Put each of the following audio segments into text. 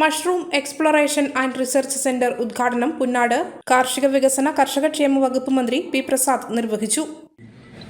Mushroom exploration and research centre ഉദ്ഘാടനം പുന്നാട് കാർഷിക വികസന കർഷകക്ഷേമ വകുപ്പ് മന്ത്രി പി പ്രസാദ് നിർവഹിച്ചു.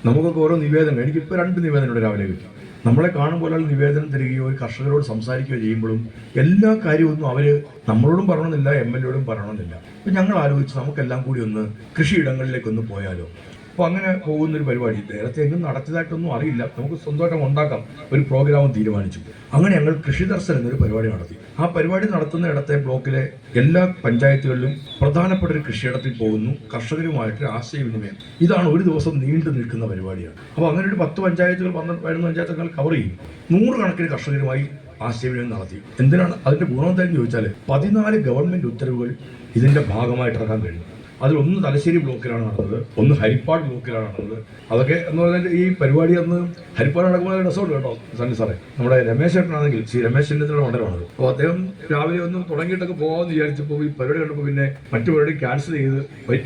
നമുക്കൊക്കെ ഓരോ നിവേദനം എനിക്കിപ്പോൾ രണ്ട് നിവേദനം രാവിലെ കിട്ടി. നമ്മളെ കാണുമ്പോൾ നിവേദനം തരികയോ കർഷകരോട് സംസാരിക്കുകയോ ചെയ്യുമ്പോഴും എല്ലാ കാര്യമൊന്നും അവർ നമ്മളോടും പറയണമെന്നില്ല എം എൽ എയോടും പറയണമെന്നില്ല. ഞങ്ങൾ ആലോചിച്ച് നമുക്കെല്ലാം കൂടി ഒന്ന് കൃഷിയിടങ്ങളിലേക്കൊന്ന് പോയാലോ? അപ്പോൾ അങ്ങനെ പോകുന്ന ഒരു പരിപാടി. നേരത്തെ എങ്ങും നടത്തിയതായിട്ടൊന്നും അറിയില്ല. നമുക്ക് സ്വന്തമായിട്ട് ഉണ്ടാക്കാം. ഒരു പ്രോഗ്രാം തീരുമാനിച്ചു. അങ്ങനെ ഞങ്ങൾ കൃഷി ദർശനം എന്നൊരു പരിപാടി നടത്തി. ആ പരിപാടി നടത്തുന്ന ഇടത്തെ ബ്ലോക്കിലെ എല്ലാ പഞ്ചായത്തുകളിലും പ്രധാനപ്പെട്ട ഒരു കൃഷിയിടത്തിൽ പോകുന്നു. കർഷകരുമായിട്ട് ആശയവിനിമയം. ഇതാണ് ഒരു ദിവസം നീണ്ടു നിൽക്കുന്ന പരിപാടിയാണ്. അപ്പോൾ അങ്ങനെ ഒരു പത്ത് പഞ്ചായത്തുകൾ പന്ത്രണ്ട് പതിനൊന്ന് പഞ്ചായത്തുകൾ കവർ ചെയ്യും. നൂറുകണക്കിന് കർഷകരുമായി ആശയവിനിമയം നടത്തി. എന്തിനാണ്? അതിന്റെ ഗുണം എന്താണെന്ന് ചോദിച്ചാൽ പതിനാല് ഗവൺമെന്റ് ഉത്തരവുകൾ ഇതിന്റെ ഭാഗമായിട്ട് ഇറക്കാൻ കഴിഞ്ഞു അതിൽ ഒന്ന് തലശ്ശേരി ബ്ലോക്കിലാണ് നടന്നത് ഒന്ന് ഹരിപ്പാട് ബ്ലോക്കിലാണ് നടന്നത്. അതൊക്കെ എന്ന് പറഞ്ഞാൽ ഈ പരിപാടി അന്ന് ഹരിപ്പാട് നടക്കുമ്പോൾ രസമുണ്ട് കേട്ടോ സണ്ണി സാറേ. നമ്മുടെ രമേശ് ചേട്ടനാണെങ്കിൽ ശ്രീ രമേശ് ചെന്നിത്തല മണ്ഡലമാണത് അപ്പോൾ അദ്ദേഹം രാവിലെ ഒന്ന് തുടങ്ങിയിട്ടൊക്കെ പോകാമെന്ന് വിചാരിച്ചപ്പോൾ ഈ പരിപാടി കണ്ടപ്പോൾ പിന്നെ മറ്റു പരിപാടി ക്യാൻസൽ ചെയ്ത്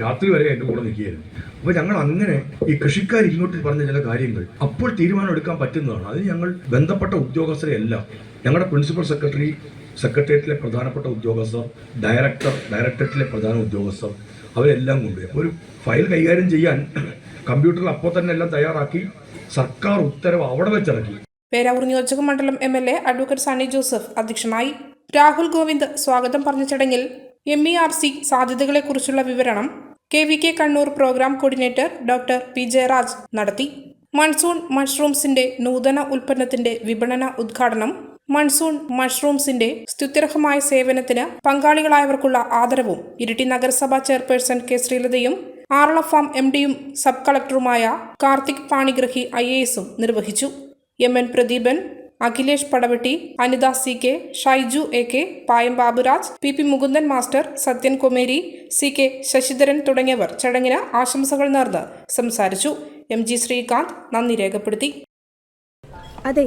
രാത്രി വരെ എന്റെ കൂടെ നിൽക്കുകയായിരുന്നു. അപ്പോൾ ഞങ്ങൾ അങ്ങനെ ഈ കൃഷിക്കാർ ഇങ്ങോട്ട് പറഞ്ഞ ചില കാര്യങ്ങൾ അപ്പോൾ തീരുമാനം എടുക്കാൻ പറ്റുന്നതാണ്. അതിന് ഞങ്ങൾ ബന്ധപ്പെട്ട ഉദ്യോഗസ്ഥരെ എല്ലാം ഞങ്ങളുടെ പ്രിൻസിപ്പൽ സെക്രട്ടറി സെക്രട്ടേറിയറ്റിലെ പ്രധാനപ്പെട്ട ഉദ്യോഗസ്ഥർ ഡയറക്ടർ ഡയറക്ടറേറ്റിലെ പ്രധാന ഉദ്യോഗസ്ഥർ അവരെല്ലാം കൊണ്ടുവരും ഒരു ഫയൽ കൈകാര്യം ചെയ്യാൻ കമ്പ്യൂട്ടറിൽ അപ്പോൾ തന്നെ എല്ലാം തയ്യാറാക്കി സർക്കാർ ഉത്തരവ് അവിടെ വെച്ചിറക്കി. പേരാവൂർ നിയോജക മണ്ഡലം M L A advocate Sunny Joseph അധ്യക്ഷനായി. രാഹുൽ ഗോവിന്ദ് സ്വാഗതം പറഞ്ഞ ചടങ്ങിൽ എം ഇ ആർ സി സാധ്യതകളെക്കുറിച്ചുള്ള വിവരണം K V K Kannur programme coordinator doctor P Jayaraj നടത്തി. മൺസൂൺ മഷ്റൂംസിന്റെ നൂതന ഉൽപ്പന്നത്തിന്റെ വിപണന ഉദ്ഘാടനം മൺസൂൺ മഷ്റൂംസിന്റെ സ്തുത്യർഹമായ സേവനത്തിന് പങ്കാളികളായവർക്കുള്ള ആദരവും ഇരിട്ടി നഗരസഭാ ചെയർപേഴ്സൺ കെ ശ്രീലതയും ആറള ഫാം എം ഡിയും സബ് കളക്ടറുമായ കാർത്തിക് പാണിഗ്രഹി ഐ എ എസും നിർവഹിച്ചു. M N Pradeepan Akhilesh Padavetti Anitha C K Shyju A K Payam Baburaj P P Mukundan master Sathyan Komeri C K Sasidharan തുടങ്ങിയവർ ചടങ്ങിന് ആശംസകൾ നേർന്ന് സംസാരിച്ചു. എം ജി ശ്രീകാന്ത് നന്ദി രേഖപ്പെടുത്തി. അതെ